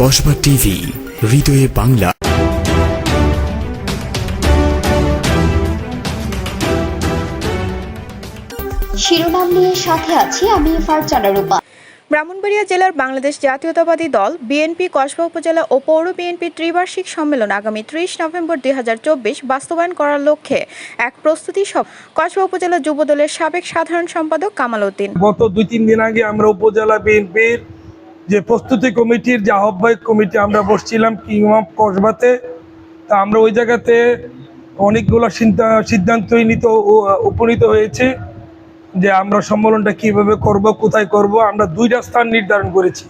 Kasba TV হৃদয়ে বাংলা। শিরোনাম নিয়ে সাথে আছি আমি ফারজানা রূপা। ব্রাহ্মণবাড়িয়া জেলার বাংলাদেশ জাতীয়তাবাদী দল বিএনপি কসবা উপজেলা ও পৌর বিএনপির ত্রিবার্ষিক সম্মেলন আগামী ত্রিশ নভেম্বর দুই হাজার চব্বিশ বাস্তবায়ন করার লক্ষ্যে এক প্রস্তুতি সব কসবা উপজেলা যুবদলের সাবেক সাধারণ সম্পাদক কামাল উদ্দিন। গত দুই তিন দিন আগে আমরা উপজেলা বিএনপির যে প্রস্তুতি কমিটির যে আহ্বায়ক কমিটি আমরা বসছিলাম কিংবা কসবাতে, তা আমরা ওই জায়গাতে অনেকগুলো সিদ্ধা- সিদ্ধান্তই নিত উপনীত হয়েছে যে আমরা সম্মেলনটা কীভাবে করব, কোথায় করব, আমরা দুইটা স্থান নির্ধারণ করেছি।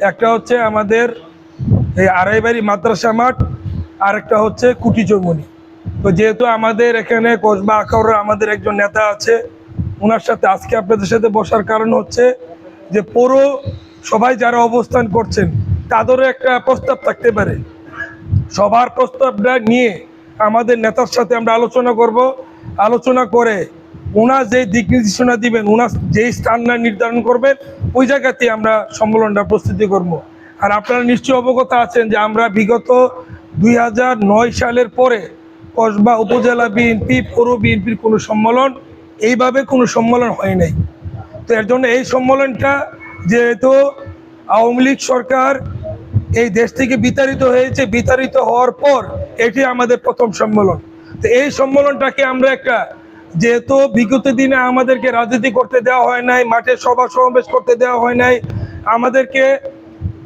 একটা হচ্ছে আমাদের এই আড়াইবাড়ি মাদ্রাসা মাঠ আর একটা হচ্ছে কুটি চৌমনি তো যেহেতু আমাদের এখানে কসবা আখাউড়ের আমাদের একজন নেতা আছে ওনার সাথে আজকে আপনাদের সাথে বসার কারণ হচ্ছে যে পুরো সবাই যারা অবস্থান করছেন, তাদেরও একটা প্রস্তাব থাকতে পারে। সবার প্রস্তাবটা নিয়ে আমাদের নেতার সাথে আমরা আলোচনা করব। আলোচনা করে ওনার যে দিক নির্দেশনা দিবেন ওনার যেই স্থানটা নির্ধারণ করবেন, ওই জায়গাতে আমরা সম্মেলনটা প্রস্তুতি করব। আর আপনারা নিশ্চয়ই অবগত আছেন যে আমরা বিগত দুই হাজার নয় সালের পরে কসবা উপজেলা বিএনপি, পৌর বিএনপির কোনো সম্মেলন, এইভাবে কোনো সম্মেলন হয় নাই। তো এর জন্য এই সম্মেলনটা যেহেতু আওয়ামী লীগ সরকার এই দেশ থেকে বিতাড়িত হয়েছে, বিতাড়িত হওয়ার পর এটি আমাদের প্রথম সম্মেলন। তো এই সম্মেলনটাকে আমরা একটা যেহেতু বিগত দিনে আমাদেরকে রাজনীতি করতে দেওয়া হয় নাই, মাঠে সভা সমাবেশ করতে দেওয়া হয় নাই, আমাদেরকে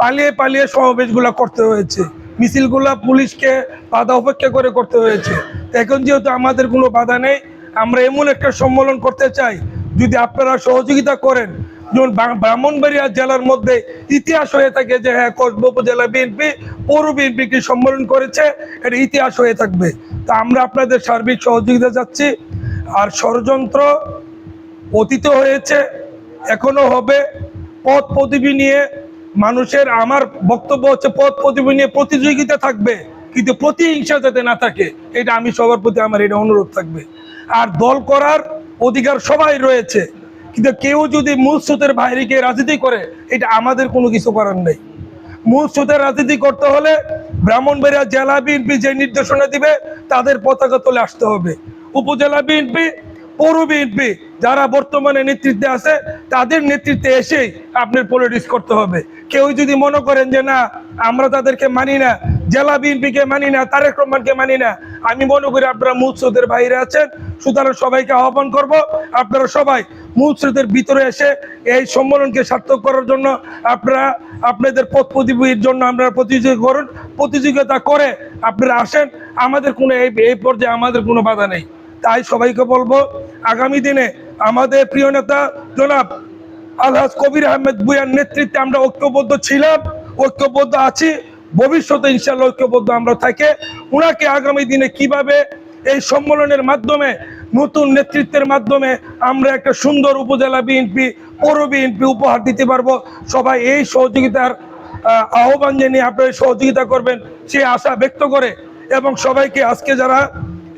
পালিয়ে পালিয়ে সমাবেশগুলো করতে হয়েছে। মিছিলগুলা পুলিশকে বাধা উপেক্ষা করে করতে হয়েছে। এখন যেহেতু আমাদের কোনো বাধা নেই, আমরা এমন একটা সম্মেলন করতে চাই, যদি আপনারা সহযোগিতা করেন যেমন ব্রাহ্মণবাড়িয়া জেলার মধ্যে ইতিহাস হয়ে থাকে যে হ্যাঁ কসবা উপজেলা বিএনপি পৌর বিএনপি কি সম্মেলন করেছে এটা ইতিহাস হয়ে থাকবে। তা আমরা আপনাদের সার্বিক সহযোগিতা চাচ্ছি। আর ষড়যন্ত্র অতীত হয়েছে, এখনও হবে। পথ প্রদীপী নিয়ে মানুষের, আমার বক্তব্য হচ্ছে পথ প্রদীপী নিয়ে প্রতিযোগিতা থাকবে, কিন্তু প্রতিহিংসা যাতে না থাকে, এটা আমি সবার প্রতি আমার এটা অনুরোধ থাকবে। আর দল করার অধিকার সবাই রয়েছে। কিন্তু কেউ যদি মূল স্রোতের বাইরে গিয়ে রাজনীতি করে, এটা আমাদের কোনো কিছু করার নেই। মূল স্রোতের রাজনীতি করতে হলে ব্রাহ্মণবাড়িয়া জেলা বিএনপি যে নির্দেশনা দিবে, তাদের পতাকা তোলে আসতে হবে। উপজেলা বিএনপি, পৌর বিএনপি যারা বর্তমানে নেতৃত্বে আছে, তাদের নেতৃত্বে এসেই আপনার পলিটিক্স করতে হবে। কেউ যদি মনে করেন যে না, আমরা তাদেরকে মানি না জেলা বিএনপিকে মানি না, তারেক রহমানকে মানি না। আমি মনে করি আপনারা মূল বাইরে আছেন, সুতরাং সবাইকে আহ্বান করব, আপনারা সবাই মূল ভিতরে এসে এই সম্মেলনকে সার্থক করার জন্য আপনারা আপনাদের পথ প্রতিযোগীর জন্য আপনারা প্রতিযোগিতা করুন, প্রতিযোগিতা করে আপনারা আসেন, আমাদের কোনো এই এই পর্যায়ে আমাদের কোনো বাধা নেই। তাই সবাইকে বলব, আগামী দিনে আমাদের প্রিয় নেতা জনাব আলহাজ কবির আহমেদ বুয়ার নেতৃত্বে আমরা ঐক্যবদ্ধ ছিলাম, ঐক্যবদ্ধ আছি ভবিষ্যতে ইনশাল্লাহ ঐক্যবদ্ধ আমরা থাকে। ওনাকে আগামী দিনে কীভাবে এই সম্মেলনের মাধ্যমে, নতুন নেতৃত্বের মাধ্যমে আমরা একটা সুন্দর উপজেলা বিএনপি, পৌর বিএনপি উপহার দিতে পারব, সবাই এই সহযোগিতার আহ্বান জানিয়ে আপনারা সহযোগিতা করবেন, সে আশা ব্যক্ত করে এবং সবাইকে আজকে যারা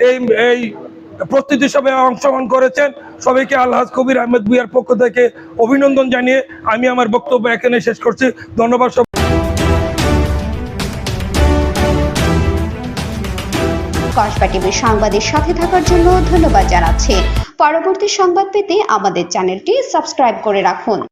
এই এই প্রস্তুতি সভায় অংশগ্রহণ করেছেন, সবাইকে আলহাজ কবির আহমেদ ভুইয়ার পক্ষ থেকে অভিনন্দন জানিয়ে আমি আমার বক্তব্য এখানে শেষ করছি। ধন্যবাদ কসবা টিভির সংবাদের সাথে থাকার জন্য ধন্যবাদ জানাচ্ছি। পরবর্তী সংবাদ পেতে আমাদের চ্যানেলটি সাবস্ক্রাইব করে রাখুন।